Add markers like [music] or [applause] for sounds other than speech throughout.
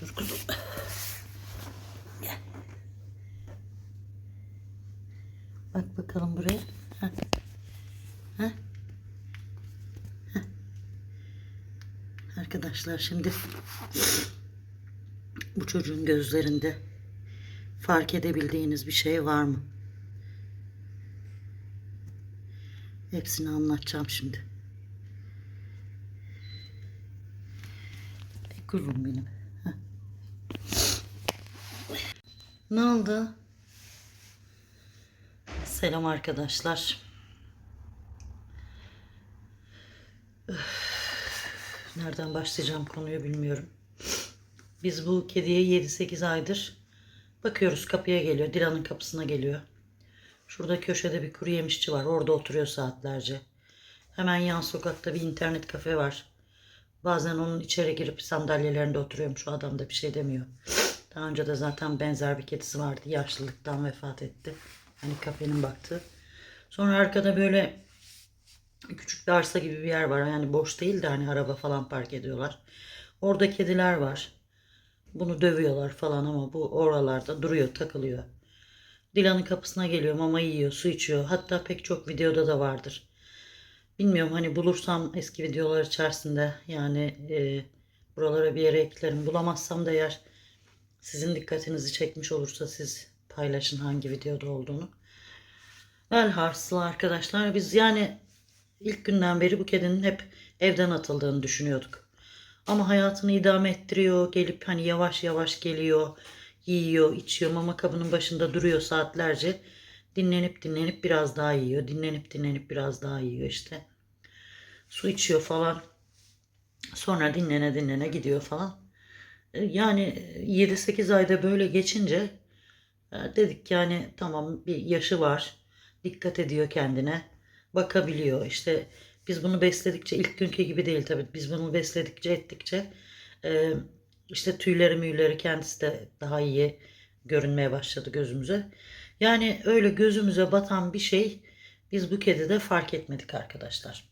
Dur kuzum. Bak bakalım buraya. Ha. Ha. Ha. Arkadaşlar şimdi bu çocuğun gözlerinde fark edebildiğiniz bir şey var mı? Hepsini anlatacağım şimdi. Ey Kuzum benim. Heh. Ne oldu? Selam arkadaşlar. Öf, Nereden başlayacağım konuyu bilmiyorum. Biz bu kediye 7-8 aydır bakıyoruz kapıya geliyor. Dilan'ın kapısına geliyor. Şurada köşede bir kuru yemişçi var. Orada oturuyor saatlerce. Hemen yan sokakta bir internet kafe var. Bazen onun içeri girip sandalyelerinde oturuyorum. Şu adam da bir şey demiyor. Daha önce de zaten benzer bir kedisi vardı. Yaşlılıktan vefat etti. Hani kafenin baktığı. Sonra arkada böyle küçük bir arsa gibi bir yer var. Yani boş değil de hani araba falan park ediyorlar. Orada kediler var. Bunu dövüyorlar falan ama bu oralarda duruyor, takılıyor. Dilan'ın kapısına geliyor, mama yiyor, su içiyor. Hatta pek çok videoda da vardır. Bilmiyorum hani bulursam eski videolar içerisinde yani e, buralara bir yere eklerim. Bulamazsam da eğer sizin dikkatinizi çekmiş olursa siz paylaşın hangi videoda olduğunu. Velhasıl arkadaşlar biz yani ilk günden beri bu kedinin hep evden atıldığını düşünüyorduk. Ama hayatını idame ettiriyor. Gelip hani yavaş yavaş geliyor. Yiyor, içiyor. Mama kabının başında duruyor saatlerce. Dinlenip dinlenip biraz daha yiyor. Dinlenip dinlenip biraz daha yiyor işte. Su içiyor falan. Sonra dinlene dinlene gidiyor falan. E, Yani 7-8 ayda böyle geçince e, dedik yani tamam bir yaşı var. Dikkat ediyor kendine. Bakabiliyor. İşte biz bunu besledikçe ilk günkü gibi değil tabii. Biz bunu besledikçe ettikçe e, işte tüyleri müyleri kendisi de daha iyi görünmeye başladı gözümüze. Yani öyle gözümüze batan bir şey biz bu kedide fark etmedik arkadaşlar.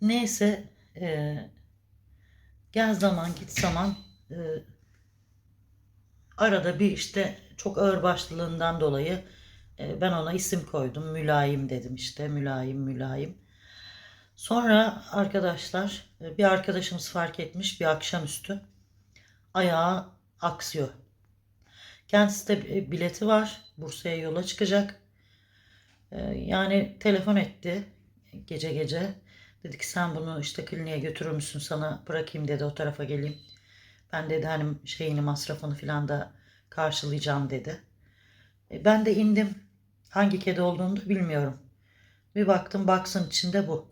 Neyse e, gel zaman git zaman e, arada bir işte çok ağır başlılığından dolayı e, ben ona isim koydum. Mülayim dedim işte. Mülayim mülayim. Sonra arkadaşlar e, bir arkadaşımız fark etmiş bir akşamüstü ayağı aksıyor. Kendisi de bileti var. Bursa'ya yola çıkacak. E, Yani telefon etti gece gece. Dedi ki sen bunu işte kliniğe götürür müsün sana bırakayım dedi o tarafa geleyim. Ben dedi hani şeyini masrafını filan da karşılayacağım dedi. E, Ben de indim. Hangi kedi olduğunu da bilmiyorum. Bir baktım baksın içinde bu.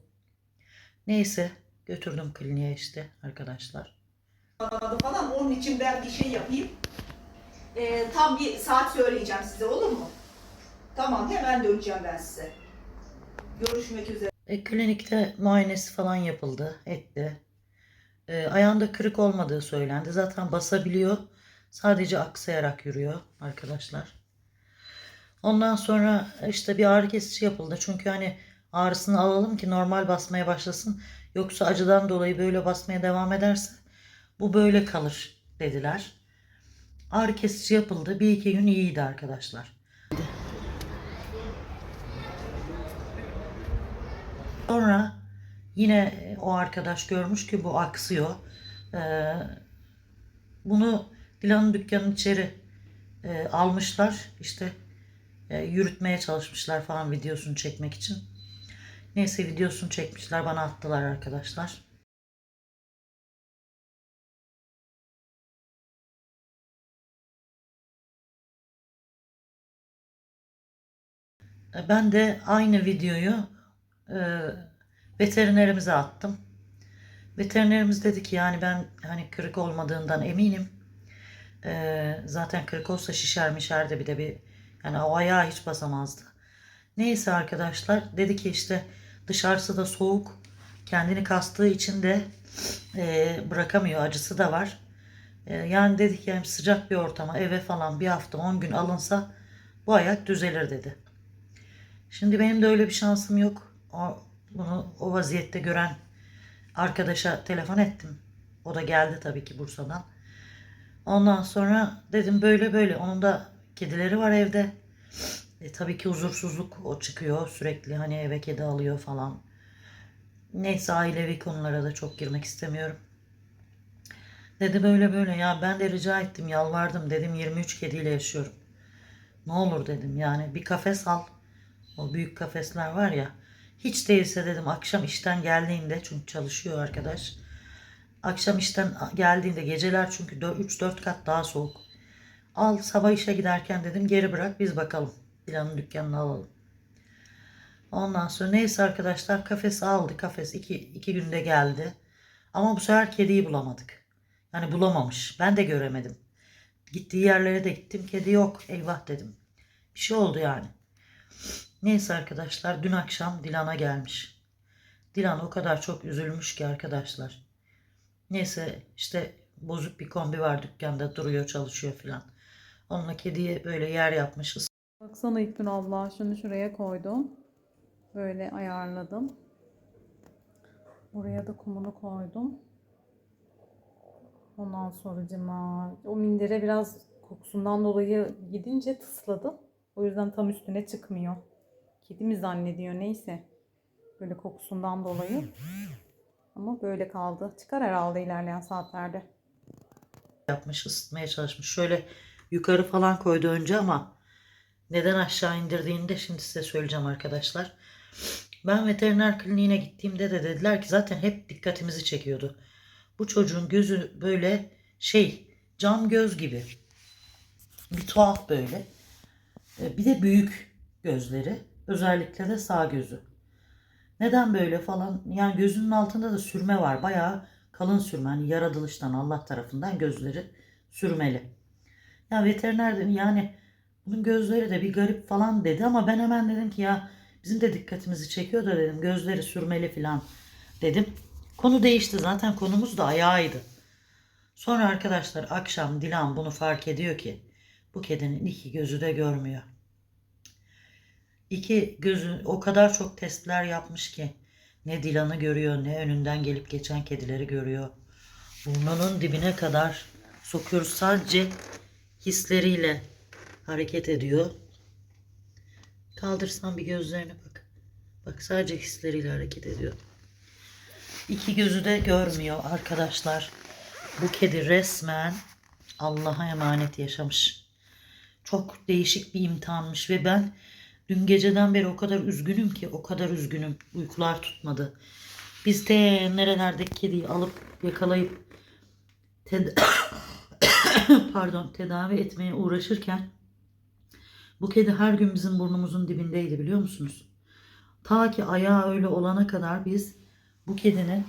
Neyse götürdüm kliniğe işte arkadaşlar. falan. Onun için ben bir şey yapayım. Ee, tam bir saat söyleyeceğim size olur mu? Tamam hemen döneceğim ben size. Görüşmek üzere. E, klinikte muayenesi falan yapıldı, etti. E, ayağında kırık olmadığı söylendi. Zaten basabiliyor. Sadece aksayarak yürüyor arkadaşlar. Ondan sonra işte bir ağrı kesici yapıldı. Çünkü hani ağrısını alalım ki normal basmaya başlasın. Yoksa acıdan dolayı böyle basmaya devam ederse bu böyle kalır dediler. Ağrı kesici yapıldı. Bir iki gün iyiydi arkadaşlar. Sonra yine o arkadaş görmüş ki bu aksıyor. Ee, bunu Dilan'ın dükkanının içeri e, almışlar. İşte e, yürütmeye çalışmışlar falan videosunu çekmek için. Neyse videosunu çekmişler bana attılar arkadaşlar. Ben de aynı videoyu e, veterinerimize attım. Veterinerimiz dedi ki yani ben hani kırık olmadığından eminim. E, zaten kırık olsa şişer mişerdi bir de bir yani o ayağı hiç basamazdı. Neyse arkadaşlar dedi ki işte dışarısı da soğuk. Kendini kastığı için de e, bırakamıyor. Acısı da var. E, yani dedik yani sıcak bir ortama eve falan bir hafta 10 gün alınsa bu ayak düzelir dedi. Şimdi benim de öyle bir şansım yok. O, bunu o vaziyette gören arkadaşa telefon ettim. O da geldi tabii ki Bursa'dan. Ondan sonra dedim böyle böyle. Onun da kedileri var evde. E, tabii ki huzursuzluk o çıkıyor sürekli hani eve kedi alıyor falan. Neyse ailevi konulara da çok girmek istemiyorum. Dedi böyle böyle ya ben de rica ettim yalvardım dedim 23 kediyle yaşıyorum. Ne olur dedim yani bir kafes al. O büyük kafesler var ya. Hiç değilse dedim akşam işten geldiğinde çünkü çalışıyor arkadaş. Akşam işten geldiğinde geceler çünkü 3-4 kat daha soğuk. Al sabah işe giderken dedim geri bırak biz bakalım. Dilan'ın dükkanını alalım. Ondan sonra neyse arkadaşlar kafes aldı. Kafes iki, iki günde geldi. Ama bu sefer kediyi bulamadık. Yani bulamamış. Ben de göremedim. Gittiği yerlere de gittim. Kedi yok. Eyvah dedim. Bir şey oldu yani. Neyse arkadaşlar dün akşam Dilan'a gelmiş. Dilan o kadar çok üzülmüş ki arkadaşlar. Neyse işte bozuk bir kombi var dükkanda duruyor çalışıyor filan. Onunla kediye böyle yer yapmış. Baksana İlknur abla şunu şuraya koydum. Böyle ayarladım. Buraya da kumunu koydum. Ondan sonra cima o mindere biraz kokusundan dolayı gidince tısladı. O yüzden tam üstüne çıkmıyor. Kedi mi zannediyor neyse. Böyle kokusundan dolayı. Ama böyle kaldı. Çıkar herhalde ilerleyen saatlerde. yapmış, ısıtmaya çalışmış. Şöyle yukarı falan koydu önce ama neden aşağı indirdiğini de şimdi size söyleyeceğim arkadaşlar. Ben veteriner kliniğine gittiğimde de dediler ki zaten hep dikkatimizi çekiyordu. Bu çocuğun gözü böyle şey cam göz gibi. Bir tuhaf böyle. E, Bir de büyük gözleri. Özellikle de sağ gözü. Neden böyle falan? Yani gözünün altında da sürme var. Bayağı kalın sürme. Hani yaratılıştan Allah tarafından gözleri sürmeli. Ya veteriner dedim yani bunun gözleri de bir garip falan dedi ama ben hemen dedim ki ya bizim de dikkatimizi çekiyor da dedim gözleri sürmeli falan dedim. Konu değişti zaten konumuz da ayağıydı. Sonra arkadaşlar akşam Dilan bunu fark ediyor ki bu kedinin iki gözü de görmüyor. İki gözü o kadar çok testler yapmış ki ne Dilan'ı görüyor ne önünden gelip geçen kedileri görüyor. Burnunun dibine kadar sokuyoruz sadece hisleriyle hareket ediyor. Kaldırsan bir gözlerine bak. Bak sadece hisleriyle hareket ediyor. İki gözü de görmüyor arkadaşlar. Bu kedi resmen Allah'a emanet yaşamış. Çok değişik bir imtihanmış ve ben dün geceden beri o kadar üzgünüm ki o kadar üzgünüm. Uykular tutmadı. Biz de nerelerdeki kediyi alıp yakalayıp ted- [coughs] pardon tedavi etmeye uğraşırken bu kedi her gün bizim burnumuzun dibindeydi biliyor musunuz? Ta ki ayağı öyle olana kadar biz bu kedinin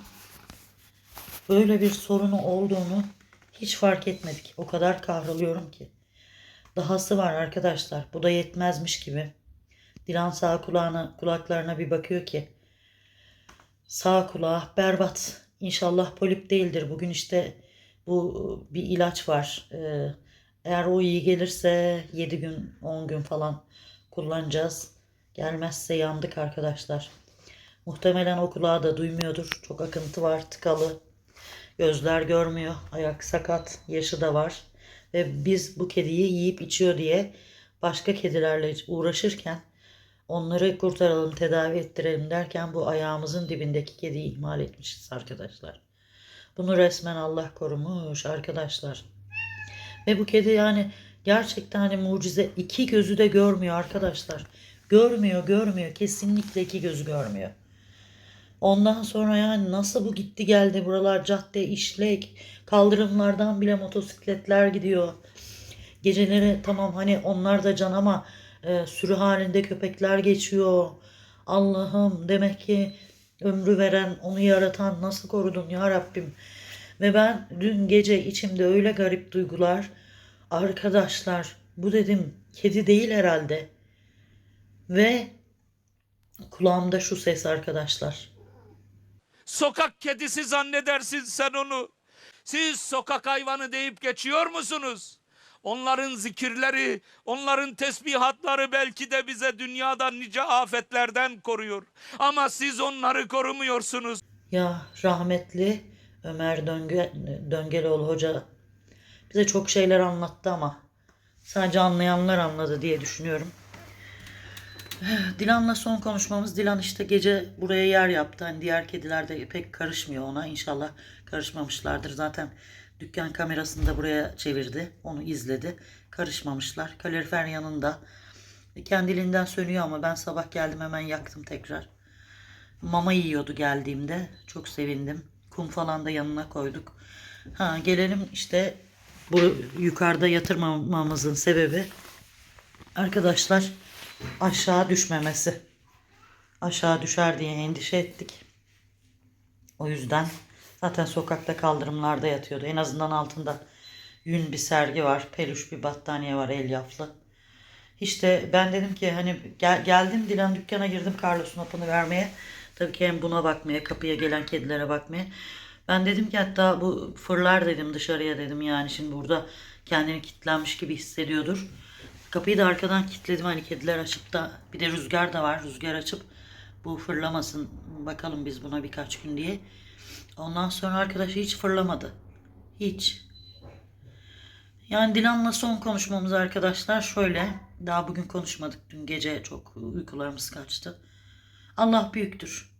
böyle bir sorunu olduğunu hiç fark etmedik. O kadar kahroluyorum ki. Dahası var arkadaşlar. Bu da yetmezmiş gibi. Dilan sağ kulağına, kulaklarına bir bakıyor ki sağ kulağı berbat. İnşallah polip değildir. Bugün işte bu bir ilaç var. Ee, eğer o iyi gelirse 7 gün 10 gün falan kullanacağız. Gelmezse yandık arkadaşlar. Muhtemelen o kulağı da duymuyordur. Çok akıntı var, tıkalı. Gözler görmüyor. Ayak sakat, yaşı da var. Ve biz bu kediyi yiyip içiyor diye başka kedilerle uğraşırken onları kurtaralım, tedavi ettirelim derken bu ayağımızın dibindeki kediyi ihmal etmişiz arkadaşlar. Bunu resmen Allah korumuş arkadaşlar. Ve bu kedi yani gerçekten hani mucize iki gözü de görmüyor arkadaşlar. Görmüyor, görmüyor. Kesinlikle iki gözü görmüyor. Ondan sonra yani nasıl bu gitti geldi buralar cadde işlek kaldırımlardan bile motosikletler gidiyor. Geceleri tamam hani onlar da can ama e, sürü halinde köpekler geçiyor. Allah'ım demek ki ömrü veren onu yaratan nasıl korudun ya Rabbim. Ve ben dün gece içimde öyle garip duygular. Arkadaşlar bu dedim kedi değil herhalde. Ve kulağımda şu ses arkadaşlar. Sokak kedisi zannedersin sen onu. Siz sokak hayvanı deyip geçiyor musunuz? Onların zikirleri, onların tesbihatları belki de bize dünyada nice afetlerden koruyor. Ama siz onları korumuyorsunuz. Ya rahmetli Ömer Dönge, Döngeloğlu hoca bize çok şeyler anlattı ama sadece anlayanlar anladı diye düşünüyorum. Dilan'la son konuşmamız. Dilan işte gece buraya yer yaptı. Hani diğer kediler de pek karışmıyor ona. İnşallah karışmamışlardır. Zaten dükkan kamerasını da buraya çevirdi. Onu izledi. Karışmamışlar. Kalorifer yanında. Kendiliğinden sönüyor ama ben sabah geldim hemen yaktım tekrar. Mama yiyordu geldiğimde. Çok sevindim. Kum falan da yanına koyduk. Ha gelelim işte bu yukarıda yatırmamamızın sebebi arkadaşlar aşağı düşmemesi. Aşağı düşer diye endişe ettik. O yüzden zaten sokakta kaldırımlarda yatıyordu. En azından altında yün bir sergi var. Peluş bir battaniye var elyaflı. İşte ben dedim ki hani gel, geldim Dilan dükkana girdim Carlos'un hapını vermeye. Tabii ki hem buna bakmaya, kapıya gelen kedilere bakmaya. Ben dedim ki hatta bu fırlar dedim dışarıya dedim yani şimdi burada kendini kilitlenmiş gibi hissediyordur. Kapıyı da arkadan kilitledim hani kediler açıp da bir de rüzgar da var. Rüzgar açıp bu fırlamasın bakalım biz buna birkaç gün diye. Ondan sonra arkadaş hiç fırlamadı. Hiç. Yani Dilan'la son konuşmamız arkadaşlar şöyle. Daha bugün konuşmadık. Dün gece çok uykularımız kaçtı. Allah büyüktür.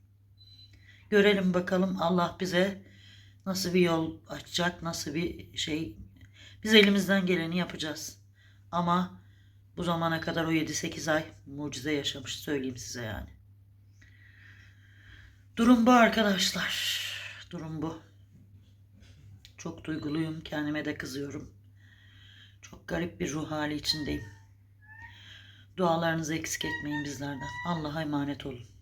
Görelim bakalım Allah bize nasıl bir yol açacak, nasıl bir şey. Biz elimizden geleni yapacağız. Ama bu zamana kadar o 7-8 ay mucize yaşamış söyleyeyim size yani. Durum bu arkadaşlar. Durum bu. Çok duyguluyum. Kendime de kızıyorum. Çok garip bir ruh hali içindeyim. Dualarınızı eksik etmeyin bizlerden. Allah'a emanet olun.